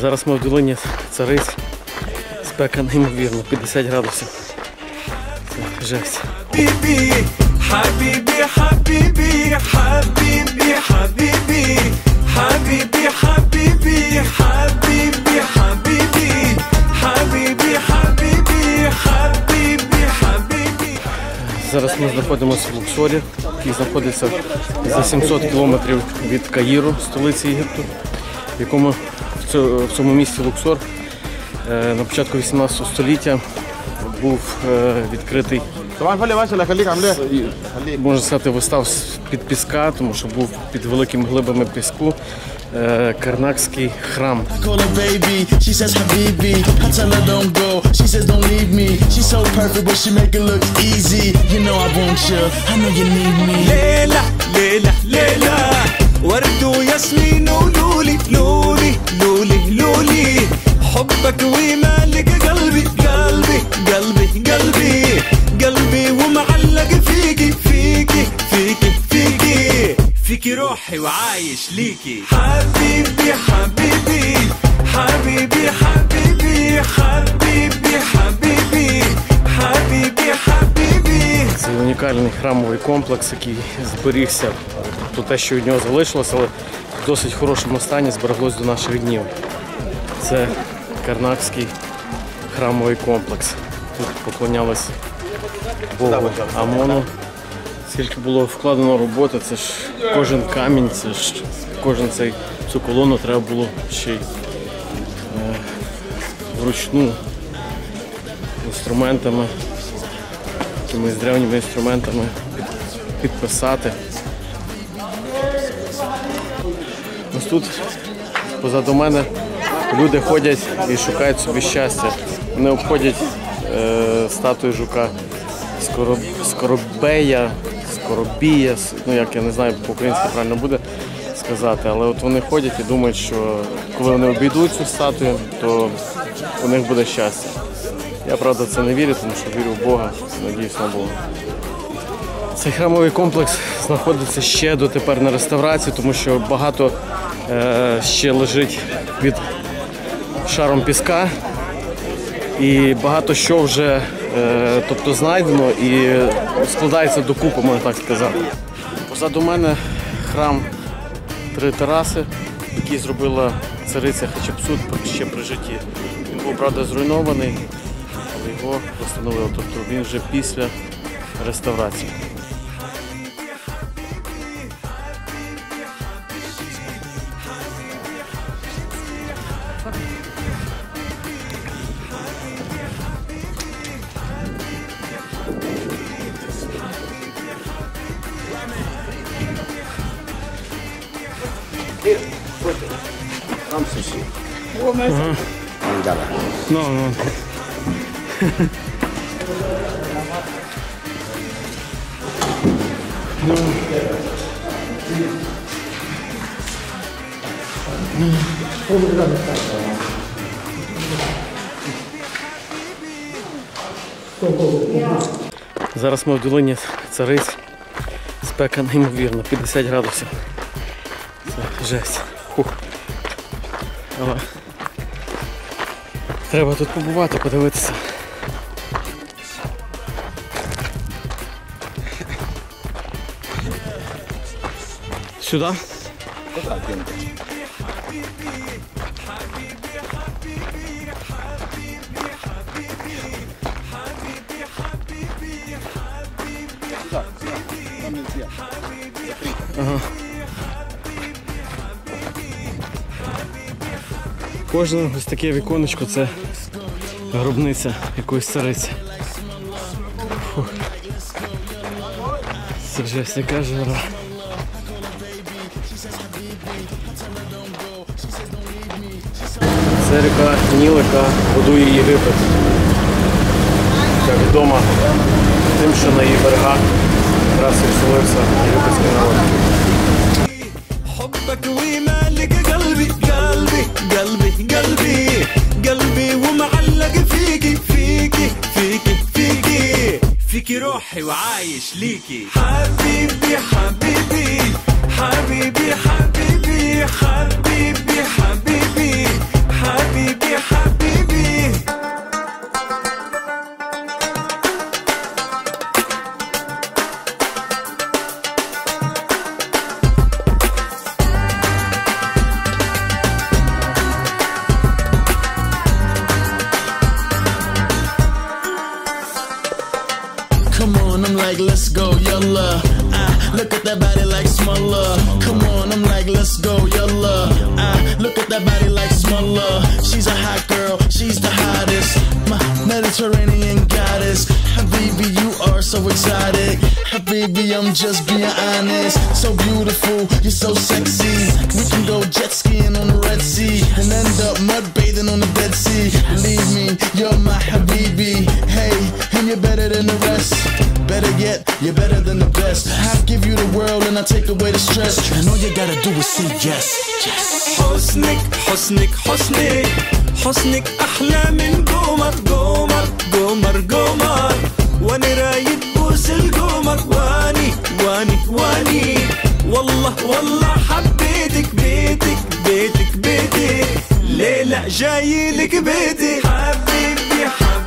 Зараз ми в долині цариць. Спека неймовірно, 50 градусів. Жесть. Зараз ми знаходимося в Луксорі, який знаходиться за 700 кілометрів від Каїру, столиці Єгипту, в якому в цьому місці Луксор е, на початку 18 століття був е, відкритий можна сказати, вистав під піска, тому що був під великими глибами піску. Е, Карнакський храм. Лейла, лейла, лейла. baby, she says Habibi. I tell her don't go, she says don't leave me. She's so perfect, but she make it look easy. You know I want you, I know you need me. ليلة ليلة ليلة ورد وياسمين ولولي لولي لولي لولي حبك ومالك قلبي قلبي قلبي قلبي قلبي ومعلق فيكي فيكي فيكي فيكي فيكي روحي وعايش ليكي حبيبي حبيبي حبيبي حبيبي حبيبي حبيبي حبيبي حبيبي Це унікальний храмовий комплекс, який зберігся. Тобто те, що від нього залишилося, але в досить хорошому стані збереглось до наших днів. Це Карнакський храмовий комплекс. Тут поклонялись Богу Амону. Скільки було вкладено роботи, це ж кожен камінь, це ж кожен цей цю колону треба було ще й е, вручну інструментами якимись древніми інструментами підписати. Ось тут позаду мене люди ходять і шукають собі щастя. Вони обходять е, статую жука Скороб, Скоробея, Скоробія, ну як я не знаю, по-українськи правильно буде сказати, але от вони ходять і думають, що коли вони обійдуть цю статую, то у них буде щастя. Я правда це не вірю, тому що вірю в Бога, надіюсь на Бога. Цей храмовий комплекс знаходиться ще дотепер на реставрації, тому що багато е, ще лежить під шаром піска. І багато що вже е, тобто знайдено і складається докупи, можна так сказати. Позаду мене храм три тераси, який зробила цариця Хачапсут ще при житті. Він був, правда, зруйнований, але його встановили. Тобто він вже після реставрації. Ти проти. Нам сусід. Ага. Давай. Ну, ну. ну. Зараз ми в долині цариць спека неймовірна, 50 градусів. Жесть. Фух. Але треба тут побувати, подивитися. Сюди? Кожне ось таке віконечко це гробниця якоїсь цариці. Фух. Це жесть, яка жара. Це ріка Ніл, яка будує Єгипет. Як відомо тим, що на її берегах якраз і вселився єгипетський народ. ومعلق فيكي فيكي فيكي فيكي. فيكي روحي وعايش ليكي. حبيبي حبيبي. Like, let's go, yalla. Ah, look at that body like smaller. Come on, I'm like, let's go, yalla. Ah, look at that body like smaller. She's a hot girl, she's the hottest. My Mediterranean goddess. Habibi, you are so exotic. Habibi, I'm just being honest. So beautiful, you're so sexy. We can go jet skiing on the Red Sea and end up mud bathing on the Dead Sea. Believe me, you're my Habibi. You're better than the rest. Better yet, you're better than the best. I give you the world and I take away the stress. And all you gotta do is say yes. Yes. حسنك حسنك حسنك حسنك أحلى من قمر قمر قمر قمر وأنا رايد بوس القمر واني واني واني والله والله حبيتك بيتك بيتك بيتك ليلة جاي لك بيتي حبيبي حبيبي